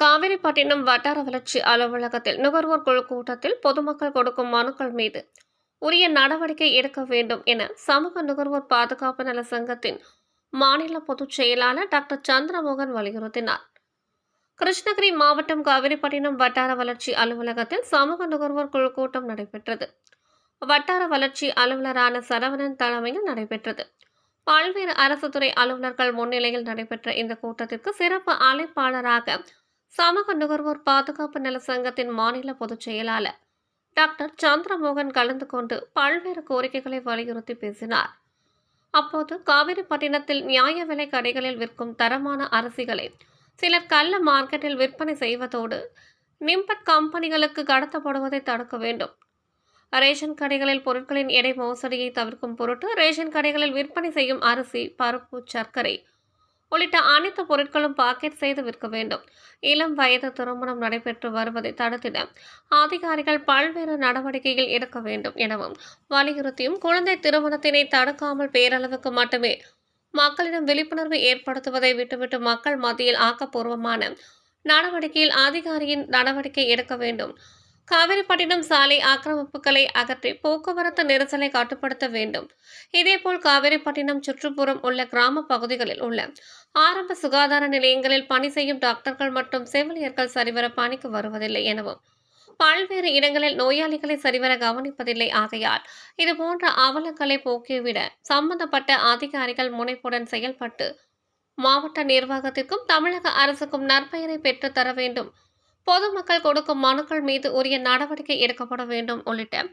காவிரிப்பட்டினம் வட்டார வளர்ச்சி அலுவலகத்தில் நுகர்வோர் குழு கூட்டத்தில் பொதுமக்கள் கொடுக்கும் மனுக்கள் மீது உரிய நடவடிக்கை எடுக்க வேண்டும் என சமூக நுகர்வோர் பாதுகாப்பு நல சங்கத்தின் மாநில பொதுச் செயலாளர் டாக்டர் சந்திரமோகன் வலியுறுத்தினார். கிருஷ்ணகிரி மாவட்டம் காவிரிப்பட்டினம் வட்டார வளர்ச்சி அலுவலகத்தில் சமூக நுகர்வோர் குழு கூட்டம் நடைபெற்றது. வட்டார வளர்ச்சி அலுவலரான சரவணன் தலைமையில் நடைபெற்றது. பல்வேறு அரசு துறை அலுவலர்கள் முன்னிலையில் நடைபெற்ற இந்த கூட்டத்திற்கு சிறப்பு அழைப்பாளராக சமூக நுகர்வோர் பாதுகாப்பு நல சங்கத்தின் மாநில பொதுச் செயலாளர் டாக்டர் சந்திரமோகன் கலந்து கொண்டு பல்வேறு கோரிக்கைகளை வலியுறுத்தி பேசினார். அப்போது காவிரிப்பட்டினத்தில் நியாய விலை கடைகளில் விற்கும் தரமான அரிசிகளை சிலர் கள்ள மார்க்கெட்டில் விற்பனை செய்வதோடு நிம்பட் கம்பெனிகளுக்கு கடத்தப்படுவதை தடுக்க வேண்டும். ரேஷன் கடைகளில் பொருட்களின் எடை மோசடியை தவிர்க்கும் பொருட்டு ரேஷன் கடைகளில் விற்பனை செய்யும் அரிசி பருப்பு சர்க்கரை உள்ளிட்ட அனைத்து பொருட்களும் பாக்கெட் செய்து விற்க வேண்டும். இளம் வயது திருமணம் நடைபெற்று வருவதை தடுத்திட அதிகாரிகள் பல்வேறு நடவடிக்கைகள் எடுக்க வேண்டும் எனவும் வலியுறுத்தியும் குழந்தை திருமணத்தினை தடுக்காமல் பேரளவுக்கு மட்டுமே மக்களிடம் விழிப்புணர்வு ஏற்படுத்துவதை விட்டுவிட்டு மக்கள் மத்தியில் ஆக்கப்பூர்வமான நடவடிக்கையில் அதிகாரியின் நடவடிக்கை எடுக்க வேண்டும். காவிரிப்பட்டினம் சாலை ஆக்கிரமிப்புகளை அகற்றி போக்குவரத்து நெரிசலை கட்டுப்படுத்த வேண்டும். இதேபோல் காவிரிப்பட்டினம் சுற்றுப்புறம் உள்ள கிராம பகுதிகளில் உள்ள ஆரம்ப சுகாதார நிலையங்களில் பணி செய்யும் டாக்டர்கள் மற்றும் செவிலியர்கள் சரிவர பணிக்கு வருவதில்லை எனவும் பல்வேறு இடங்களில் நோயாளிகளை சரிவர கவனிப்பதில்லை. ஆகையால் இதுபோன்ற அவலங்களை போக்கிவிட சம்பந்தப்பட்ட அதிகாரிகள் முனைப்புடன் செயல்பட்டு மாவட்ட நிர்வாகத்திற்கும் தமிழக அரசுக்கும் நற்பெயரை பெற்றுத் தர வேண்டும். பொதுமக்கள் கொடுக்கும் மனுக்கள் மீது உரிய நடவடிக்கை எடுக்கப்பட வேண்டும் உள்ளிட்ட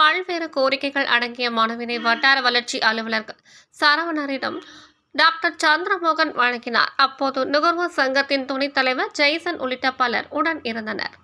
பல்வேறு கோரிக்கைகள் அடங்கிய மனுவினை வட்டார வளர்ச்சி அலுவலர் சரவணரிடம் டாக்டர் சந்திரமோகன் வழங்கினார். அப்போது நுகர்வோர் சங்கத்தின் துணைத் தலைவர் ஜெய்சன் உள்ளிட்ட பலர் உடன் இருந்தனர்.